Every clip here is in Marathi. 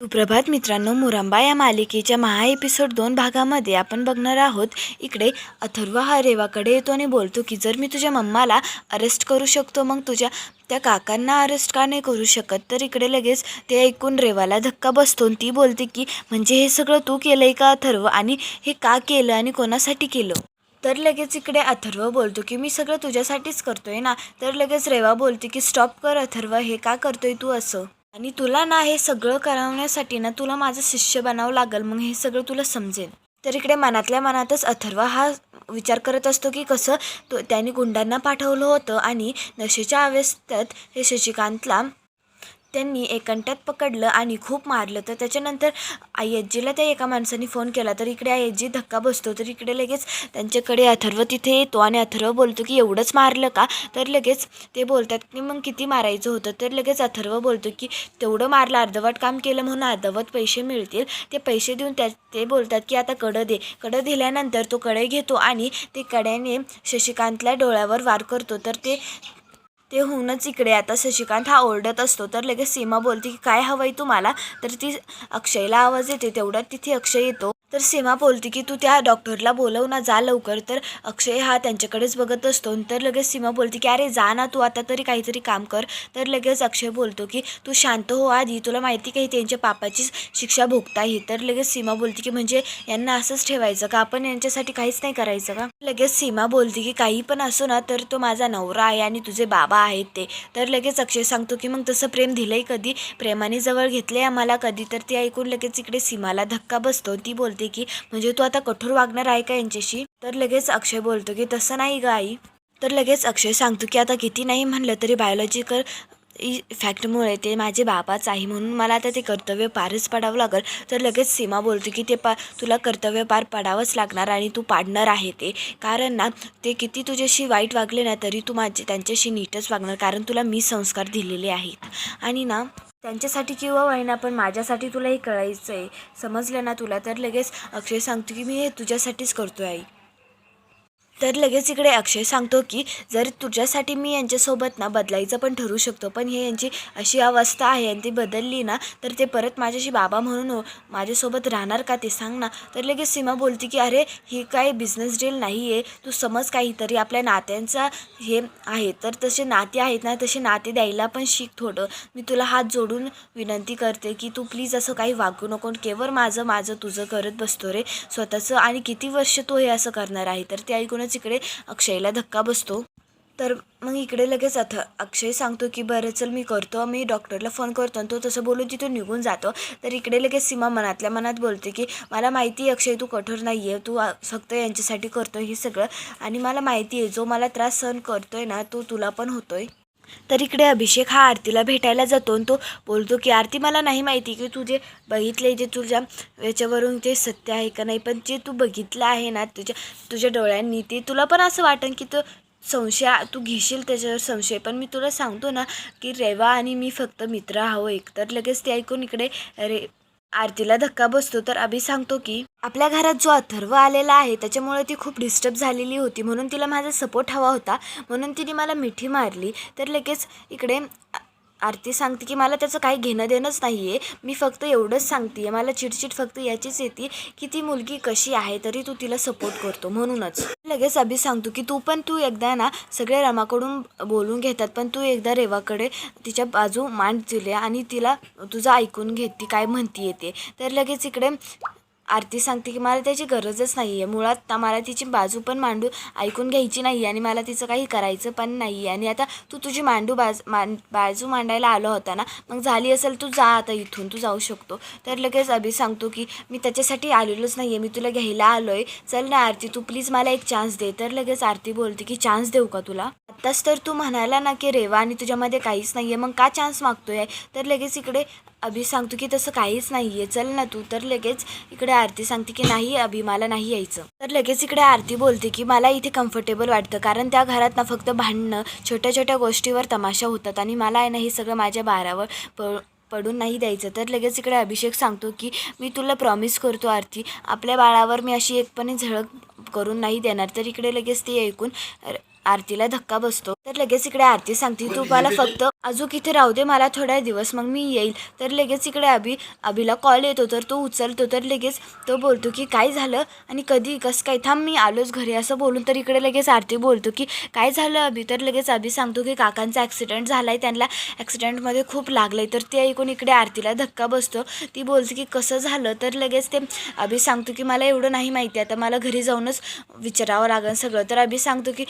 सुप्रभात मित्रांनो मुरांबा या मालिकेच्या महा एपिसोड दोन भागामध्ये आपण बघणार आहोत. इकडे अथर्व हा रेवाकडे येतो आणि बोलतो की जर मी तुझ्या मम्माला अरेस्ट करू शकतो मग तुझ्या त्या काकांना अरेस्ट का नाही करू शकत? तर इकडे लगेच ते ऐकून रेवाला धक्का बसतो आणि ती बोलते की म्हणजे हे सगळं तू केलंय का अथर्व? आणि हे का केलं आणि कोणासाठी केलं? तर लगेच इकडे अथर्व बोलतो की मी सगळं तुझ्यासाठीच करतोय ना? तर लगेच रेवा बोलते की स्टॉप कर अथर्व हे का करतोय तू असं? आणि तुला ना हे सगळं करवण्यासाठी ना तुला माझं शिष्य बनावं लागेल मग हे सगळं तुला समजेल. तर इकडे मनातल्या मनातच अथर्व हा विचार करत असतो की कसं तो त्यांनी गुंडांना पाठवलं होतं आणि नशेच्या अवस्थेत हे शशिकांतला त्यांनी एकंट्यात पकडलं आणि खूप मारलं. तर त्याच्यानंतर आय्यजीला त्या एका माणसाने फोन केला. तर इकडे आय्यजी धक्का बसतो. तर इकडे लगेच त्यांच्याकडे अथर्व तिथे येतो आणि अथर्व बोलतो की एवढंच मारलं का? तर लगेच ते बोलतात की मग किती मारायचं होतं? तर लगेच अथर्व बोलतो की तेवढं मारलं. अर्धवट काम केलं म्हणून अर्धवट पैसे मिळतील. ते पैसे देऊन त्या ते बोलतात की आता कडं दे. कडं दिल्यानंतर तो कडे घेतो आणि ते कड्याने शशिकांतल्या डोळ्यावर वार करतो. तर ते ते होऊनच इकडे आता शशिकांत हा ओरडत असतो तर लगेच सीमा बोलते की काय हवंय तुम्हाला? तर ती अक्षयला आवाज येते तेवढ्यात तिथे अक्षय येतो. तर सीमा बोलते की तू त्या डॉक्टरला बोलव ना जा लवकर. तर अक्षय हा त्यांच्याकडेच बघत असतो तर लगेच सीमा बोलते की अरे जा ना तू आता तरी काहीतरी काम कर. तर लगेच अक्षय बोलतो की तू शांत हो आधी तुला माहिती का ही त्यांच्या पापाची शिक्षा भोगता आहे तर लगेच सीमा बोलते की म्हणजे यांना असंच ठेवायचं का? आपण यांच्यासाठी काहीच नाही करायचं का? लगेच सीमा बोलते की काही पण असो ना तर तो माझा नवरा आहे आणि तुझे बाबा आहेत ते. तर लगेच अक्षय सांगतो की मग तसं प्रेम दिलंय कधी? प्रेमाने जवळ घेतलंय आम्हाला कधी? तर ते ऐकून लगेच इकडे सीमाला धक्का बसतो ती बोलते की म्हणजे तू आता कठोर वागणार आहे का यांच्याशी? तर लगेच अक्षय बोलतो की तसं नाही ग आई. तर लगेच अक्षय सांगतो की आता किती नाही म्हणलं तरी बायोलॉजिकल फॅक्टमुळे ते माझे बाबाच आहे म्हणून मला आता ते कर्तव्य पारच पाडावं लागेल. तर लगेच सीमा बोलते की ते पा तुला कर्तव्य पार पाडावंच लागणार आणि तू पाडणार आहे ते. कारण ना ते किती तुझ्याशी वाईट वागले ना तरी तू माझे त्यांच्याशी नीटच वागणार. कारण तुला मी संस्कार दिलेले आहेत. आणि ना त्यांच्यासाठी किंवा वाईना पण माझ्यासाठी तुला हे कळायचं आहे समजलं ना तुला? तर लगेच अक्षय सांगतो की मी हे तुझ्यासाठीच करतो आई. तर लगेच इकडे अक्षय सांगतो की जर तुझ्यासाठी मी यांच्यासोबत ना बदलायचं पण ठरू शकतो पण हे यांची अशी अवस्था आहे आणि ती बदलली ना तर ते परत माझ्याशी बाबा म्हणून हो- माझ्यासोबत राहणार का ते सांग ना. तर लगेच सीमा बोलते की अरे ही काय बिझनेस डील नाही आहे तू समज काहीतरी आपल्या नात्यांचा हे आहे तर तसे नाते आहेत ना तसे नाते द्यायला पण शिक थोडं. मी तुला हात जोडून विनंती करते की तू प्लीज असं काही वागू नको. केवळ माझं माझं तुझं करत बसतो रे स्वतःचं. आणि किती वर्ष तो हे असं करणार आहे? तर ते म्हणूनच इकडे अक्षयला धक्का बसतो. तर मग इकडे लगेच अथ अक्षय सांगतो की बरं चल मी करतो. मी डॉक्टरला फोन करतो आणि तो तसं बोलून तिथून निघून जातो. तर इकडे लगेच सीमा मनातल्या मनात बोलते की मला माहिती आहे अक्षय तू कठोर नाही आहे तू फक्त यांच्यासाठी करतो हे सगळं. आणि मला माहिती आहे जो मला त्रास सहन करतोय ना तो तुला पण होतोय. तर इकडे अभिषेक हा आरतीला भेटायला जातो आणि तो बोलतो की आरती मला नाही माहिती की तू जे बघितले जे तुझ्या याच्यावरून ते सत्य आहे का नाही पण जे तू बघितलं आहे ना तुझ्या तुझ्या डोळ्यांनी ते तुला पण असं वाटेल की तो संशय तू घेशील त्याच्यावर संशय. पण मी तुला सांगतो ना की रेवा आणि मी फक्त मित्र आहो एक. तर लगेच ते ऐकून इकडे रे आरतीला धक्का बसतो तर अभि सांगतो की आपल्या घरात जो अथर्व आलेला आहे त्याच्यामुळे ती खूप डिस्टर्ब झालेली होती. म्हणून तिला माझा सपोर्ट हवा होता. म्हणून तिने मला मिठी मारली. तर लगेच इकडे आरती सांगते की मला त्याचं काही घेणं देणंच नाही आहे मी फक्त एवढंच सांगते आहे मला चिडचिड फक्त याचीच येते की ती मुलगी कशी आहे तरी तू तिला सपोर्ट करतो म्हणूनच. लगेच अभि सांगतो की तू पण तू एकदा ना सगळे रमाकडून बोलून घेतात पण तू एकदा रेवाकडे तिच्या बाजू मांड दिले आणि तिला तुझं ऐकून घेत ती काय म्हणती ते तर लगेच इकडे आरती सांगते की मला त्याची गरजच नाही आहे मुळात मला तिची बाजू पण मांडू ऐकून घ्यायची नाही आणि मला तिचं काही करायचं पण नाही आहे आणि आता तू तुझी मांडू बाज मान बाजू मांडायला आलो होता ना मग झाली असेल तू जा आता इथून तू जाऊ शकतो. तर लगेच अभि सांगतो की मी त्याच्यासाठी आलेलोच नाही आहे मी तुला घ्यायला आलो आहे चल ना आरती तू प्लीज मला एक चान्स दे. तर लगेच आरती बोलते की चान्स देऊ का तुला? आत्ताच तर तू म्हणाला ना की रेवा आणि तुझ्यामध्ये काहीच नाही आहे मग का चान्स मागतोय? तर लगेच इकडे अभि सांगतो की तसं काहीच नाही आहे चल ना तू. तर लगेच इकडे आरती सांगते की नाही अभि मला नाही यायचं. तर लगेच इकडे आरती बोलते की मला इथे कम्फर्टेबल वाटतं. कारण त्या घरात ना फक्त भांडणं छोट्या छोट्या गोष्टीवर तमाशा होतात आणि मला आहे ना हे सगळं माझ्या बारावर प पडून नाही द्यायचं. तर लगेच इकडे अभिषेक सांगतो की मी तुला प्रॉमिस करतो आरती. आपल्या बाळावर मी अशी एकपणे झळक करून नाही देणार. तर इकडे लगेच ते ऐकून आरतीला धक्का बसतो. तर लगेच इकडे आरती सांगते तू मला फक्त अजून इथे राहू दे मला थोड्या दिवस मग मी येईल. तर लगेच इकडे अभि अभिला कॉल येतो तर तो उचलतो तर लगेच तो बोलतो की काय झालं? आणि कधी कसं काय थांब मी आलोच घरी. असं बोलून तर इकडे लगेच आरती बोलतो की काय झालं अभि? तर लगेच अभि सांगतो की काकांचा ॲक्सिडेंट झाला आहे त्यांना ॲक्सिडेंटमध्ये खूप लागलं आहे तर ते ऐकून इकडे आरतीला धक्का बसतो. ती बोलते की कसं झालं? तर लगेच ते अभि सांगतो की मला एवढं नाही माहिती आता मला घरी जाऊनच विचारावं लागेल सगळं. तर अभि सांगतो की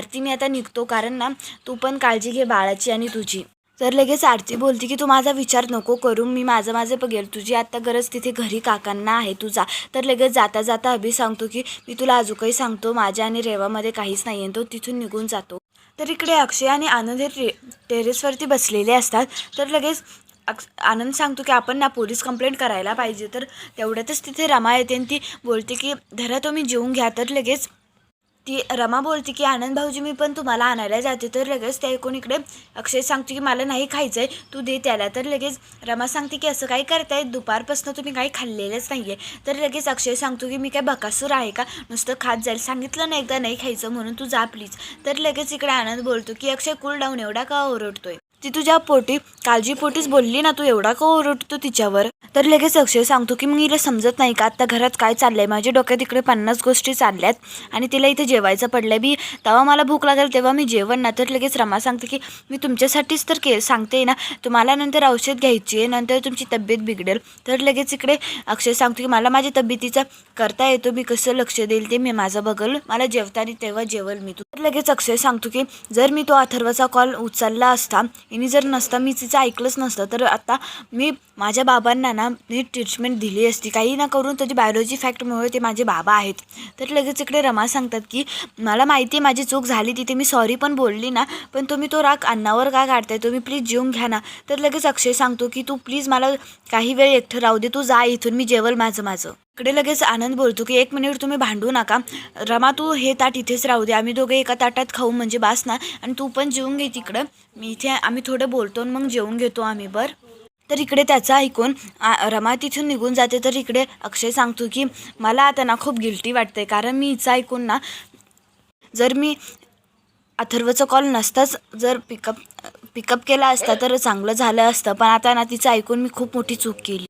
आरती मी आता निघतो कारण ना तू पण काळजी घे बाळाची आणि तुझी. तर लगेच आरती बोलते की तू माझा विचार नको करू मी माझं माझं बघेल तुझी आत्ता गरज तिथे घरी काकांना आहे तुझा. तर लगेच जाता जाता अभि सांगतो की मी तुला अजून काही सांगतो माझ्या आणि रेवामध्ये काहीच नाही आहे तो तिथून निघून जातो. तर इकडे अक्षय आणि आनंद हे टे टेरेसवरती बसलेले असतात. तर लगेच अक्ष आनंद सांगतो की आपण ना पोलीस कंप्लेंट करायला पाहिजे. तर तेवढ्यातच तिथे रमा येते आणि ती बोलते की धरा तुम्ही जेवून घ्या. तर लगेच ती रमा बोलते की आनंद भाऊजी मी पण तुम्हाला आणायला जाते. तर लगेच त्या एकूण इकडे अक्षय सांगतो की मला नाही खायचं आहे तू दे त्याला. तर लगेच रमा सांगते की असं काय करताय? दुपारपासून तुम्ही काही खाल्लेलंच नाही आहे तर लगेच अक्षय सांगतो की मी काय बकासूर आहे का? नुसतं खात जाईल. सांगितलं ना एकदा नाही खायचं म्हणून तू जा प्लीज तर लगेच इकडे आनंद बोलतो की अक्षय कूल डाऊन एवढा का ओरडतोय? ती तुझ्या पोटी काळजीपोटीच बोलली ना तू एवढा का ओरडतो तिच्यावर? तर लगेच अक्षय सांगतो की मग हिला समजत नाही का? आत्ता घरात काय चाललंय? माझ्या डोक्यात इकडे पन्नास गोष्टी चालल्यात आणि तिला इथे जेवायचं पडलंय. बी तेव्हा मला भूक लागेल तेव्हा मी जेवण ना. तर लगेच रमा सांगते की मी तुमच्यासाठीच तर के सांगते ना तुम्हाला नंतर औषध घ्यायची आहे नंतर तुमची तब्येत बिघडेल. तर लगेच इकडे अक्षय सांगतो की मला माझ्या तब्येतीचा करता येतो मी कसं लक्ष देईल ते मी माझं बघल मला जेवताना तेव्हा जेवल मी तू. तर लगेच अक्षय सांगतो की जर मी तो अथर्वाचा कॉल उचलला असता हिने जर नसता मी तिचं ऐकलंच नसतं तर आता मी माझ्या बाबांना ना मी ट्रीटमेंट दिली असती. काही ना करून त्याची बायोलॉजी फॅक्टमुळे ते माझे बाबा आहेत. तर लगेच इकडे रमा सांगतात की मला माहिती आहे माझी चूक झाली तिथे मी सॉरी पण बोलली ना पण तुम्ही तो राग अन्नावर का काढताय तुम्ही प्लीज जेवून घ्या ना. तर लगेच अक्षय सांगतो की तू प्लीज मला काही वेळ एकटं राहू दे तू जा इथून मी जेवल माझं माझं. इकडे लगेच आनंद बोलतो की एक मिनिट तुम्ही भांडू नका. रमा तू हे ताट इथेच राहू दे. आम्ही दोघे एका ताटात खाऊ म्हणजे बास ना. आणि तू पण जेवून घे तिकडं. मी इथे आम्ही थोडं बोलतो आणि मग जेवून घेतो आम्ही बरं? तर इकडे त्याचं ऐकून रमा तिथून निघून जाते. तर इकडे अक्षय सांगतो की मला आता ना खूप गिल्टी वाटते कारण मी हिचं ऐकून ना जर मी अथर्वचं कॉल नसताच जर पिकअप पिकअप केला असता तर चांगलं झालं असतं. पण आता ना तिचं ऐकून मी खूप मोठी चूक केली.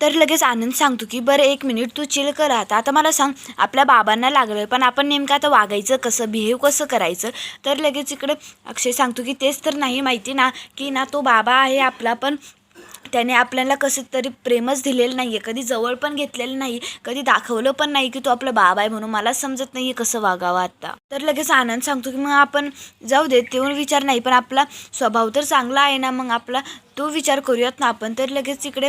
तर लगेच आनंद सांगतो की बरं एक मिनिट तू चिल कर आता. आता मला सांग आपल्या बाबांना लागलं पण आपण नेमकं आता वागायचं कसं बिहेव कसं करायचं? तर लगेच इकडे अक्षय सांगतो की तेच तर नाही माहिती ना की ना तो बाबा आहे आपला पण त्याने आपल्याला कसं तरी प्रेमच दिलेलं नाही आहे कधी जवळ पण घेतलेलं नाही कधी दाखवलं पण नाही की तो आपला बाबा आहे म्हणून मला समजत नाही आहे कसं वागावं आता. तर लगेच आनंद सांगतो की मग आपण जाऊ देत तेवढं विचार नाही पण आपला स्वभाव तर चांगला आहे ना मग आपला तो विचार करूयात ना आपण. तर लगेच इकडे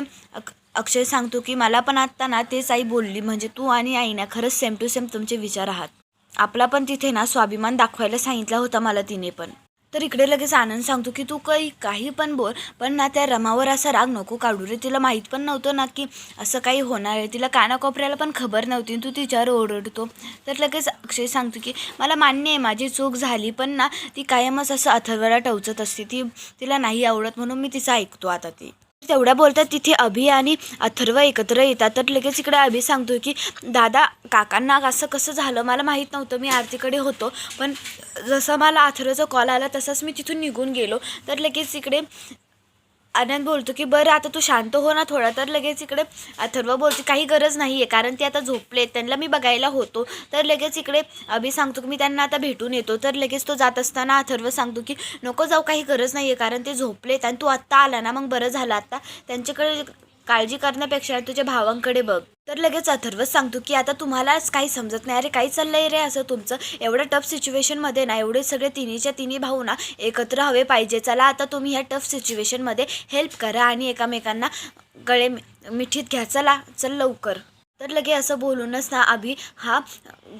अक्षय सांगतो की मला पण आत्ता ना तेच आई बोलली. म्हणजे तू आणि आई ना खरंच सेम टू सेम तुमचे विचार आहात. आपला पण तिथे ना स्वाभिमान दाखवायला सांगितला होता मला तिने पण. तर इकडे लगेच आनंद सांगतो की तू काही काही पण बोल. पण ना त्या रमावर असा राग नको काढू रे. तिला माहीत पण नव्हतं ना की असं काही होणार आहे. तिला कानाकोपऱ्याला पण खबर नव्हती. तू तिच्यावर ओरडतो. तर लगेच अक्षय सांगतो की मला मान्य आहे माझी चूक झाली. पण ना ती कायमच असं अथर्वला टवचत असते. ती तिला नाही आवडत म्हणून मी तिचं ऐकतो आता ती. तेवढ्या बोलतात तिथे अभि आणि अथर्व एकत्र येतात. तर लगेच इकडे अभि सांगतो की दादा काकांना असं कसं झालं? मला माहीत नव्हतं. मी आरतीकडे होतो. पण जसं मला अथर्वचा कॉल आला तसंच मी तिथून निघून गेलो. तर लगेच इकडे आनंद बोलतो की बरं आता तू शांत हो ना थोडा तर लगेच इकडे अथर्व बोलते काही गरज नाही आहे कारण ते आता झोपले त्यांना मी बघायला होतो तर लगेच इकडे अभि सांगतो की मी त्यांना आता भेटून येतो. तर लगेच तो जात असताना अथर्व सांगतो की नको जाऊ काही गरज नाही आहे कारण ते झोपलेत आणि तू आत्ता आला ना मग बरं झालं आत्ता. त्यांच्याकडे काळजी करण्यापेक्षा तुझ्या भावांकडे बघ. तर लगेच अथर्वच सांगतो की आता तुम्हालाच काही समजत नाही. अरे काही चाललंय रे असं तुमचं. एवढं टफ सिच्युएशनमध्ये ना एवढे सगळे तिन्हीच्या तिन्ही भाऊ ना एकत्र हवे पाहिजे. चला आता तुम्ही ह्या टफ सिच्युएशनमध्ये हेल्प करा आणि एकामेकांना गळे मिठीत घ्या. चला चल लवकर. तर लगे असं बोलूनच ना अभि हा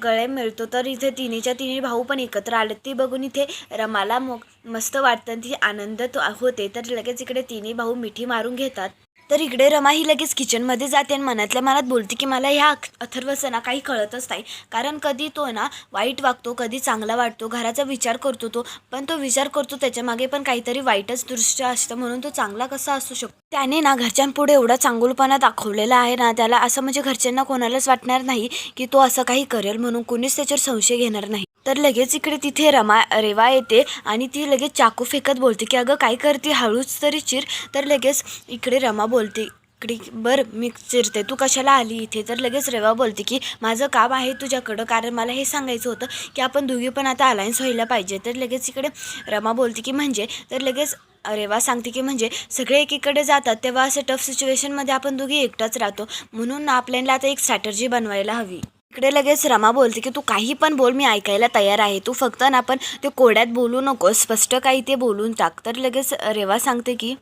गळे मिळतो. तर इथे तिन्हीच्या तिन्ही भाऊ पण एकत्र आले ते बघून इथे रमाला मग मस्त वाटतं आणि ती आनंद होते. तर लगेच इकडे तिन्ही भाऊ मिठी मारून घेतात. तर इकडे रमा ही लगेच किचनमध्ये जाते आणि मनातल्या मनात बोलते की मला ह्या अथर्वचं ना काही कळतच नाही. कारण कधी तो ना वाईट वागतो कधी चांगला वाटतो घराचा विचार करतो तो पण तो विचार करतो त्याच्यामागे पण काहीतरी वाईटच दृश्य असतं. म्हणून तो चांगला कसा असू शकतो? त्याने ना घरच्यांपुढे एवढा चांगुलपणा दाखवलेला आहे ना त्याला असं म्हणजे घरच्यांना कोणालाच वाटणार नाही की तो असं काही करेल म्हणून कोणीच त्याच्यावर संशय घेणार नाही. तर लगेच इकडे तिथे रमा रेवा येते आणि ती लगेच चाकू फेकत बोलते की अगं काय करते? हळूच तरी चिर. तर लगेच इकडे रमा बोलते इकडे बरं मी चिरते. तू कशाला आली इथे? तर लगेच रेवा बोलते की माझं काम आहे तुझ्याकडं कारण मला हे सांगायचं होतं की आपण दोघी पण आता अलायन्स व्हायला पाहिजे. तर लगेच इकडे रमा बोलते की म्हणजे? तर लगेच रेवा सांगते की म्हणजे सगळे एकीकडे जातात तेव्हा असं टफ सिच्युएशनमध्ये आपण दोघी एकटाच राहतो. म्हणून आपल्याला आता एक स्ट्रॅटर्जी बनवायला हवी. इकडे लगेच रमा बोलते की तू काही पण बोल मी ऐकायला तयार आहे. तू फक्त ना पण ते कोड्यात बोलू नको. स्पष्ट काही ते बोलून टाक. तर लगेच रेवा सांगते की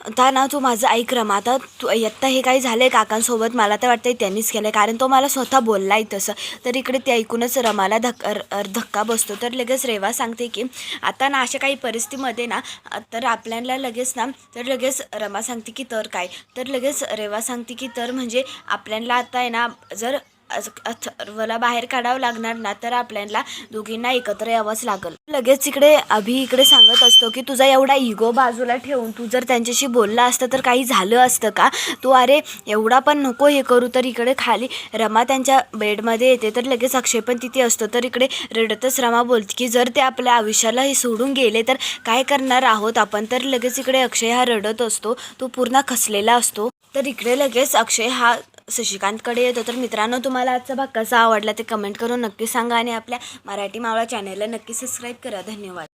आता ना तू माझं ऐक रमा. आता तू आत्ता हे काही झालं आहे काकांसोबत. मला तर वाटतं त्यांनीच केलं आहे कारण तो मला स्वतः बोलला आहे तसं. तर इकडे ते ऐकूनच रमाला धक र- धक्का बसतो. तर लगेच रेवा सांगते की आता ना अशा काही परिस्थितीमध्ये ना तर आपल्याला लगेच ना तर लगेच रमा सांगते की तर काय? तर लगेच रेवा सांगते की तर म्हणजे आपल्याला आता आहे ना जर अथर्वला बाहेर काढावं लागणार ना तर आपल्याला दोघींना एकत्र यावंच लागल. लगेच इकडे अभि इकडे सांगत असतो की तुझा एवढा इगो बाजूला ठेवून तू जर त्यांच्याशी बोलला असतं तर काही झालं असतं का? तू अरे एवढा पण नको हे करू तर इकडे खाली रमा त्यांच्या बेडमध्ये येते तर लगेच अक्षय पण तिथे असतो. तर इकडे रडतच रमा बोलते की जर ते आपल्या आयुष्याला हे सोडून गेले तर काय करणार आहोत आपण? तर लगेच इकडे अक्षय हा रडत असतो. तो पूर्ण खसलेला असतो. तर इकडे लगेच अक्षय हा शशिकांतकडे येतो. तर मित्रांनो तुम्हाला आजचा भाग कसा आवडला ते कमेंट करून नक्की सांगा आणि आपल्या मराठी मावळा चॅनलला नक्की सबस्क्राईब करा. धन्यवाद.